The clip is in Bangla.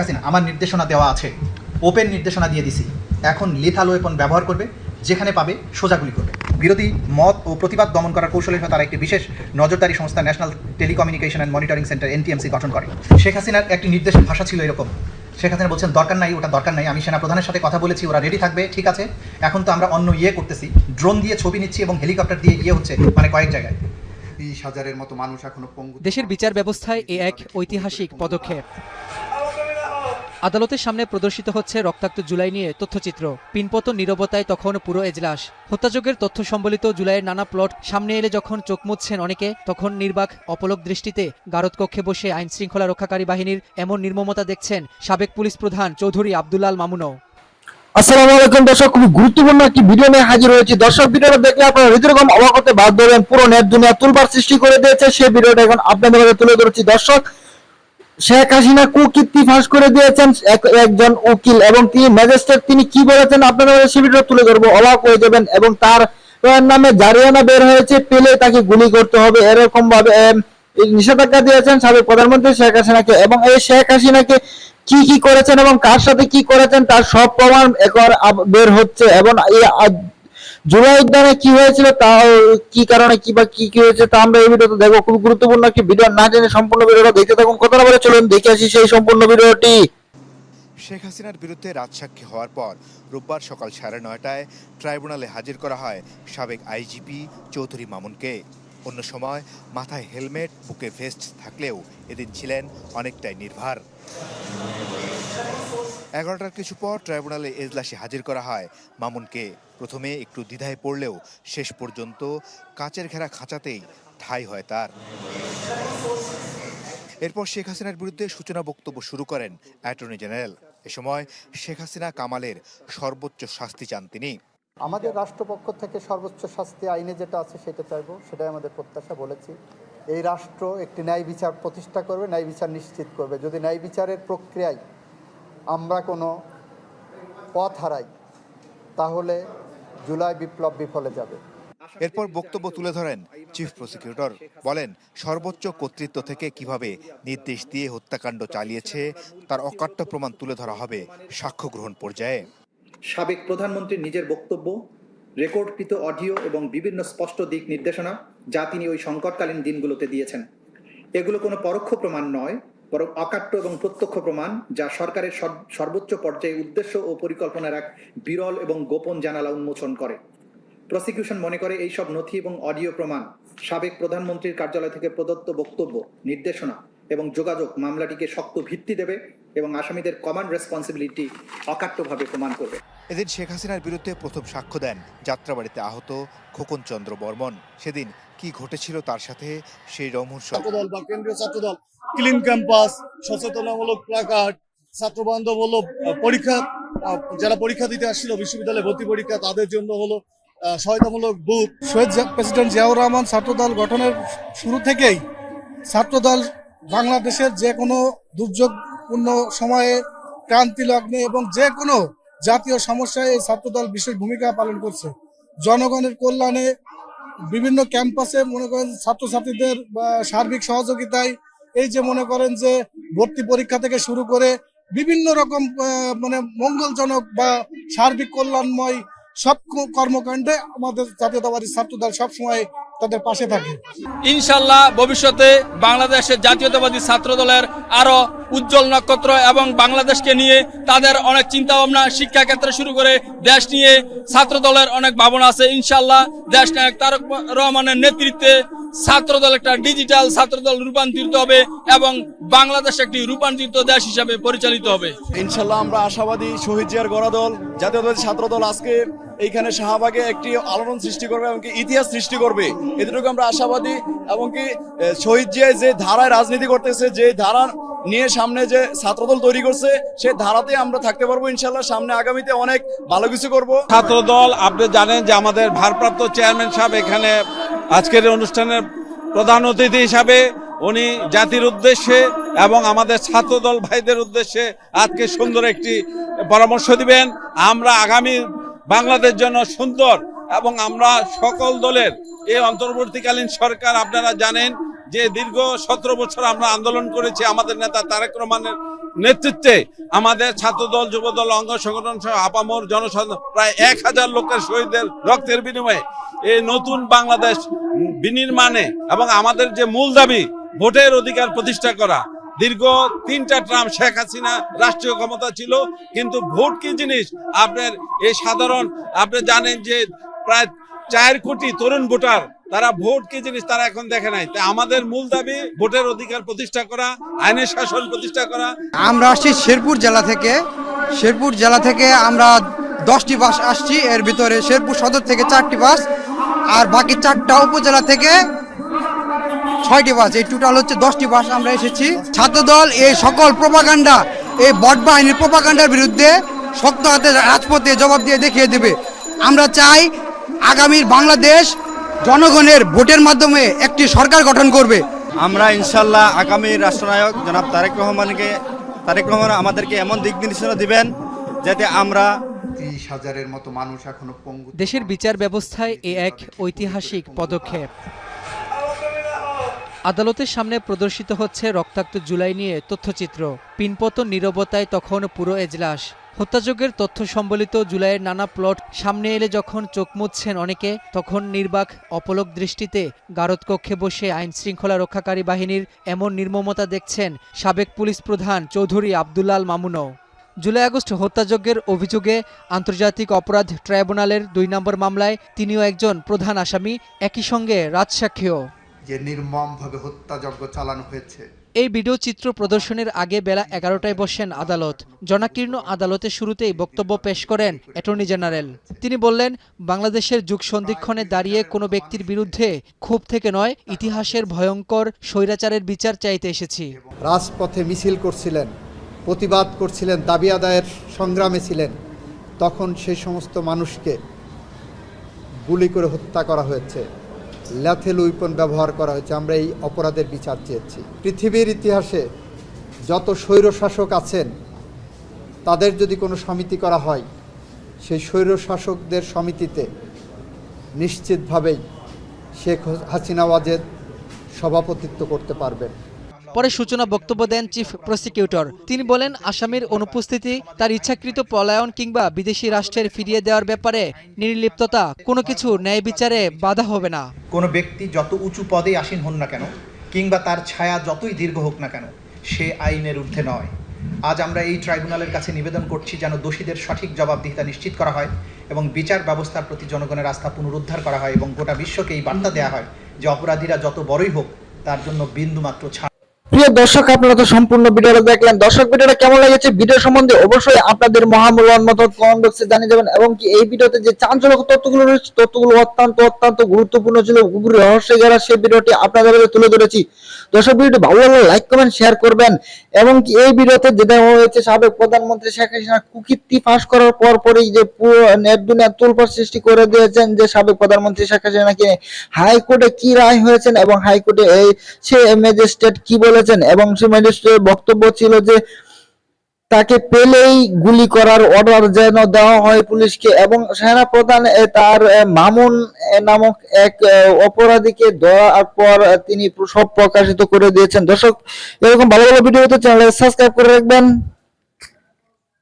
হাসিনা আমার নির্দেশনা দেওয়া আছে। ওপেন নির্দেশনা দিয়ে দিছি। এখন লিথাল ওয়েপন ব্যবহার করবে যেখানে পাবে সোজাগুলি করবে। বিরোধী মত ও প্রতিবাদ দমন করার কৌশলের তারা একটি বিশেষ নজরদারি সংস্থা national telecommunication and monitoring centre NTMC গঠন করে। শেখ হাসিনার একটি নির্দেশ ভাষা ছিল এরকম। শেখ হাসিনা বলছেন দরকার নাই ওটা দরকার নাই আমি সেনা প্রধানের সাথে কথা বলেছি ওরা রেডি থাকবে ঠিক আছে। এখন তো আমরা অন্য ইয়ে করতেছি। ড্রোন দিয়ে ছবি নিচ্ছি এবং হেলিকপ্টার দিয়ে ইয়ে হচ্ছে মানে কয়েক জায়গায়। বিশ হাজারের মতো মানুষ এখনও পঙ্গু দেশের বিচার ব্যবস্থায় এ এক ঐতিহাসিক পদক্ষেপ। আদালতের সামনে প্রদর্শিত হচ্ছে রক্তাক্ত জুলাই নিয়ে তথ্যচিত্র। পিনপতন নীরবতায় তখন পুরো এজলাস। হত্যাযোগের তথ্য সম্বলিত জুলাইয়ের নানা প্লট সামনে এলে যখন চোখ মুছছেন অনেকে, তখন নির্বাক অপলক দৃষ্টিতে গারদ কক্ষে বসে আইন শৃঙ্খলা রক্ষাকারী বাহিনীর এমন নির্মমতা দেখছেন সাবেক পুলিশ প্রধান চৌধুরী আব্দুল্লাল মামুনও। আসসালামু দর্শক, খুবই গুরুত্বপূর্ণ একটি ভিডিও নিয়ে হাজির হয়েছি। দর্শক, ভিডিওটা দেখলে আপনারা হৃদয়রকম অবাক হতে বাধ্য হবেন। পুরো নেট দুনিয়া তুলবার সৃষ্টি করে দিয়েছে, সেই ভিডিওটা এখন আপনাদের তুলে ধরছি। দর্শক শেখ হাসিনা কুকীর্তি ফাঁস করে দিয়েছেন এক- একজন উকিল এবং তিনি ম্যাজিস্ট্রেট, তিনি কি বলেছেন মাঝে সেই তুলে ধরবো, অবাক হয়ে যাবেন এবং তার নামে জারিয়ানা বের হয়েছে পেলে তাকে গুলি করতে হবে এরকম ভাবে নিষেধাজ্ঞা দিয়েছেন সাবেক প্রধানমন্ত্রী শেখ হাসিনাকে এবং এই শেখ হাসিনাকে কি কি করেছেন এবং কার সাথে কি করেছেন তার সব প্রমাণ আব- বের হচ্ছে এবং এই জুলাই উদ্যানে কি হয়েছিল তা কি কারণে কি বা কি কি হয়েছে, তা আমরা এই ভিডিওতে দেখব। খুব গুরুত্বপূর্ণ একটি ভিডিও, না জেনে সম্পূর্ণ ভিডিওটা দেখতে থাকুন। কথা না বলে চলুন, দেখে আসি সেই সম্পূর্ণ ভিডিওটি। শেখ হাসিনার বিরুদ্ধে রাজসাক্ষী হওয়ার পর রোববার সকাল সাড়ে নয়টায় ট্রাইব্যুনালে হাজির করা হয় সাবেক আইজিপি চৌধুরী মামুনকে। অন্য সময় মাথায় হেলমেট, বুকে ভেস্ট থাকলেও এদিন ছিলেন অনেকটাই নির্ভার। এগারোটার কিছু পর ট্রাইব্যুনালে এজলাসে হাজির করা হয় মামুনকে। প্রথমে একটু দ্বিধায় পড়লেও শেষ পর্যন্ত কাচের ঘেরা খাঁচাতেই ঠাঁই হয় তার। এরপর শেখ হাসিনার বিরুদ্ধে সূচনা বক্তব্য শুরু করেন অ্যাটর্নি জেনারেল। এ সময় শেখ হাসিনা কামালের সর্বোচ্চ শাস্তি চান তিনি। আমাদের রাষ্ট্রপক্ষ থেকে সর্বোচ্চ শাস্তি আইনে যেটা আছে সেটা চাইব, সেটাই আমাদের প্রত্যাশা বলেছি। এই রাষ্ট্র একটি ন্যায় বিচার প্রতিষ্ঠা করবে, ন্যায় বিচার নিশ্চিত করবে। যদি ন্যায় বিচারের প্রক্রিয়ায় আমরা কোনো পথ হারাই, তাহলে জুলাই বিপ্লব বিফলে যাবে। এরপর বক্তব্য তুলে ধরেন চিফ প্রসিকিউটর। বলেন সর্বোচ্চ কর্তৃত্ব থেকে কীভাবে নির্দেশ দিয়ে হত্যাকাণ্ড চালিয়েছে তার অকাট্য প্রমাণ তুলে ধরা হবে সাক্ষ্য গ্রহণ পর্যায়ে। সাবেক প্রধানমন্ত্রীর নিজের বক্তব্য রেকর্ডকৃত অডিও এবং বিভিন্ন স্পষ্ট দিক নির্দেশনা যা তিনি ওই সংকটকালীন দিনগুলোতে দিয়েছেন। এগুলো কোনো পরোক্ষ প্রমাণ নয় বরং অকাট্য এবং প্রত্যক্ষ প্রমাণ, যা সরকারের সর- সর্বোচ্চ পর্যায়ে উদ্দেশ্য ও পরিকল্পনার এক বিরল এবং গোপন জানালা উন্মোচন করে। প্রসিকিউশন মনে করে এই সব নথি এবং অডিও প্রমাণ, সাবেক প্রধানমন্ত্রীর কার্যালয় থেকে প্রদত্ত বক্তব্য, নির্দেশনা এবং যোগাযোগ মামলাটিকে শক্ত ভিত্তি দেবে এবং আসামিদের কমান্ড রেসপন্সিবিলিটি অকাট্যভাবে প্রমাণ করবে। এদিন শেখ হাসিনার বিরুদ্ধে প্রথম সাক্ষ্য দেন যাত্রাবাড়িতে আহত খোকন চন্দ্র বর্মন। সেদিন কি ঘটেছিল তার সাথে সেই রমহর্ষ ছাত্রদল বা কেন্দ্রীয় ছাত্রদল ক্লিন ক্যাম্পাস সচেতনামূলক প্লাকার্ড ছাত্র বান্ধব হলো পরীক্ষা যারা পরীক্ষা দিতে আসছিল বিশ্ববিদ্যালয়ে ভর্তি পরীক্ষা তাদের জন্য হলো সহায়তামূলক বুথ শহীদ জা- প্রেসিডেন্ট জিয়াউর রহমান ছাত্রদল গঠনের শুরু থেকেই ছাত্রদল বাংলাদেশের যে কোনো দুর্যোগপূর্ণ সময়ে ক্রান্তি লগ্নে এবং যে কোনো জাতীয় সমস্যায় এই ছাত্রদল বিশেষ ভূমিকা পালন করছে। জনগণের কল্যাণে বিভিন্ন ক্যাম্পাসে মনে করেন ছাত্রছাত্রীদের সার্বিক সহযোগিতায় এই যে মনে করেন যে ভর্তি পরীক্ষা থেকে শুরু করে বিভিন্ন রকম মানে মঙ্গলজনক বা সার্বিক কল্যাণময় সব কর্মকাণ্ডে আমাদের জাতীয়তাবাদী ছাত্রদল সবসময় তাদের পাশে থাকে। ইনশাল্লাহ ভবিষ্যতে বাংলাদেশের জাতীয়তাবাদী ছাত্র দলের আরও উজ্জ্বল নক্ষত্র এবং বাংলাদেশকে নিয়ে তাদের অনেক চিন্তা ভাবনা শিক্ষা ক্ষেত্রে শুরু করে দেশ নিয়ে ছাত্র দলের অনেক ভাবনা আছে। ইনশাল্লাহ দেশ নায়ক তারক রহমানের নেতৃত্বে ছাত্র দল একটা ডিজিটাল ছাত্র দল রূপান্তরিত হবে এবং বাংলাদেশ একটি রূপান্তরিত দেশ হিসাবে পরিচালিত হবে। ইনশাল্লাহ আমরা আশাবাদী শহীদ জিয়ার গড়া দল জাতীয়তাবাদী ছাত্রদল আজকে এইখানে শাহবাগে একটি আলোড়ন সৃষ্টি করবে এবং কি ইতিহাস সৃষ্টি করবে, এতটুকু আমরা আশাবাদী এবং কি শহীদ জিয়া যে ধারায় রাজনীতি করতেছে, যে ধারা নিয়ে সামনে যে ছাত্রদল তৈরি করছে সেই ধারাতে আমরা থাকতে পারব ইনশাল্লাহ। সামনে আগামীতে অনেক ভালো কিছু করব। ছাত্রদল, আপনি জানেন যে আমাদের ভারপ্রাপ্ত চেয়ারম্যান সাহেব এখানে আজকের অনুষ্ঠানের প্রধান অতিথি হিসাবে উনি জাতির উদ্দেশ্যে এবং আমাদের ছাত্রদল ভাইদের উদ্দেশ্যে আজকে সুন্দর একটি পরামর্শ দিবেন। আমরা আগামী বাংলাদেশ জন্য সুন্দর এবং আমরা সকল দলের এই অন্তর্বর্তীকালীন সরকার, আপনারা জানেন যে দীর্ঘ সতেরো বছর আমরা আন্দোলন করেছি, আমাদের নেতা তারেক রহমানের নেতৃত্বে আমাদের ছাত্রদল, যুবদল, অঙ্গ সংগঠন সহ আপামর জনসাধারণ প্রায় এক হাজার লোকের শহীদের রক্তের বিনিময়ে এই নতুন বাংলাদেশ বিনির্মাণে এবং আমাদের যে মূল দাবি, ভোটের অধিকার প্রতিষ্ঠা করা। দীর্ঘ তিনটা ট্রাম শেখ হাসিনা রাষ্ট্রীয় ক্ষমতা ছিল, কিন্তু ভোট কি জিনিস? আপনার এই সাধারণ, আপনি জানেন যে প্রায় চার কোটি তরুণ ভোটার তারা ভোট কি জিনিস তারা এখন দেখে নাই। আমাদের মূল দাবি ভোটের অধিকার প্রতিষ্ঠা করা, আইনের শাসন প্রতিষ্ঠা করা। আমরা আসছি শেরপুর জেলা থেকে। শেরপুর জেলা থেকে আমরা দশটি বাস আসছি। এর ভিতরে শেরপুর সদর থেকে চারটি বাস আর বাকি চারটা উপজেলা থেকে ছয়টি বাস। এই টোটাল হচ্ছে দশটি বাস আমরা এসেছি। ছাত্রদল, এই সকল প্রপাগান্ডা এই বট বাহিনীর প্রপাগান্ডার বিরুদ্ধে শক্ত হাতে রাজপথে জবাব দিয়ে দেখিয়ে দেবে। আমরা চাই আগামীর বাংলাদেশ জনগণের ভোটের মাধ্যমে একটি সরকার গঠন করবে। আমরা ইনশাল্লাহ আগামী রাষ্ট্রনায়ক জনাব তারেক রহমানকে তারেক রহমান আমাদেরকে এমন দিক নির্দেশনা দিবেন যাতে আমরা তিরিশ হাজারের মতো মানুষ এখনও পঙ্গু দেশের বিচার ব্যবস্থায় এ এক ঐতিহাসিক পদক্ষেপ। আদালতের সামনে প্রদর্শিত হচ্ছে রক্তাক্ত জুলাই নিয়ে তথ্যচিত্র। পিনপতন নীরবতায় তখন পুরো এজলাস। হত্যাযজ্ঞের তথ্য সম্বলিত জুলাইয়ের নানা প্লট সামনে এলে যখন চোখ মুছছেন অনেকে, তখন নির্বাক অপলক দৃষ্টিতে গারদকক্ষে বসে আইন শৃঙ্খলা রক্ষাকারী বাহিনীর এমন নির্মমতা দেখছেন সাবেক পুলিশ প্রধান চৌধুরী আবদুল্লাল মামুনও। জুলাই আগস্ট হত্যাযজ্ঞের অভিযোগে আন্তর্জাতিক অপরাধ ট্রাইব্যুনালের দুই নম্বর মামলায় তিনিও একজন প্রধান আসামি, একই সঙ্গে রাজসাক্ষীও। যে নির্মমভাবে হত্যাযজ্ঞ চালানো হয়েছে এই ভিডিও চিত্র প্রদর্শনের আগে বেলা এগারোটায় বসেন আদালত। জনাকীর্ণ আদালতের শুরুতেই বক্তব্য পেশ করেন অ্যাটর্নি জেনারেল। তিনি বললেন, বাংলাদেশের যুগ সন্ধিক্ষণে দাঁড়িয়ে কোনো ব্যক্তির বিরুদ্ধে ক্ষোভ থেকে নয়, ইতিহাসের ভয়ঙ্কর স্বৈরাচারের বিচার চাইতে এসেছি। রাজপথে মিছিল করছিলেন, প্রতিবাদ করছিলেন, দাবি আদায়ের সংগ্রামে ছিলেন। তখন সেই সমস্ত মানুষকে গুলি করে হত্যা করা হয়েছে। ল্যাথেল উইপন ব্যবহার করা হয়েছে, আমরা এই অপরাধের বিচার চেয়েছি। পৃথিবীর ইতিহাসে যত স্বৈরশাসক আছেন, তাদের যদি কোনো সমিতি করা হয়, সেই স্বৈরশাসকদের সমিতিতে নিশ্চিতভাবেই শেখ হাসিনা ওয়াজেদ সভাপতিত্ব করতে পারবেন। পরে সূচনা বক্তব্য দেন চিফ প্রসিকিউটর। তিনি বলেন, আসামির অনুপস্থিতি, তার ইচ্ছাকৃত পলায়ন কিংবা বিদেশি রাষ্ট্রের ফিরিয়ে দেওয়ার ব্যাপারে নির্লিপ্ততা, কোনো কিছু ন্যায় বিচারে বাধা হবে না। কোনো ব্যক্তি যত উঁচু পদে আসীন হন না কেন, কিংবা তার ছায়া যতই দীর্ঘ হোক না কেন, সে আইনের ঊর্ধ্বে নয়। আজ আমরা এই ট্রাইব্যুনালের কাছে নিবেদন করছি যেন দোষীদের সঠিক জবাবদিহিতা নিশ্চিত করা হয় এবং বিচার ব্যবস্থার প্রতি জনগণের আস্থা পুনরুদ্ধার করা হয় এবং গোটা বিশ্বকে এই বার্তা দেওয়া হয় যে অপরাধীরা যত বড়ই হোক, তার জন্য বিন্দুমাত্র ছাড় প্রিয় দর্শক, আপনারা তো সম্পূর্ণ ভিডিওটা দেখলেন। দর্শক, ভিডিওটা কেমন লেগেছে? ভিডিও সম্বন্ধে অবশ্যই আপনাদের মত কমেন্ট বক্সে জানিয়ে দেবেন এবং কি এই ভিডিওতে যে তথ্যগুলো রয়েছে, তথ্যগুলো অত্যন্ত অত্যন্ত গুরুত্বপূর্ণ ছিল। রহস্য যারা সেই ভিডিওটি আপনাদের কাছে তুলে ধরেছি, দর্শক, ভিডিওটি ভালো লাগলে লাইক কমেন্ট শেয়ার করবেন। এবং কি এই ভিডিওতে হয়েছে সাবেক প্রধানমন্ত্রী শেখ হাসিনা কুকীর্তি ফাঁস করার পর পরই যে পুরো নেট দুনিয়া সৃষ্টি করে দিয়েছেন যে সাবেক প্রধানমন্ত্রী শেখ হাসিনাকে হাইকোর্টে কি রায় হয়েছেন এবং হাইকোর্টে এই সে ম্যাজিস্ট্রেট কি বলেছেন এবং সে ম্যাজিস্ট্রেটের বক্তব্য ছিল যে তাকে পেলেই গুলি করার অর্ডার যেন দেওয়া হয় পুলিশকে এবং সেনা প্রধান তার মামুন নামক এক অপরাধীকে ধরার পর তিনি সব প্রকাশিত করে দিয়েছেন। দর্শক, এরকম ভালো ভালো ভিডিও তো চ্যানেল সাবস্ক্রাইব করে রাখবেন।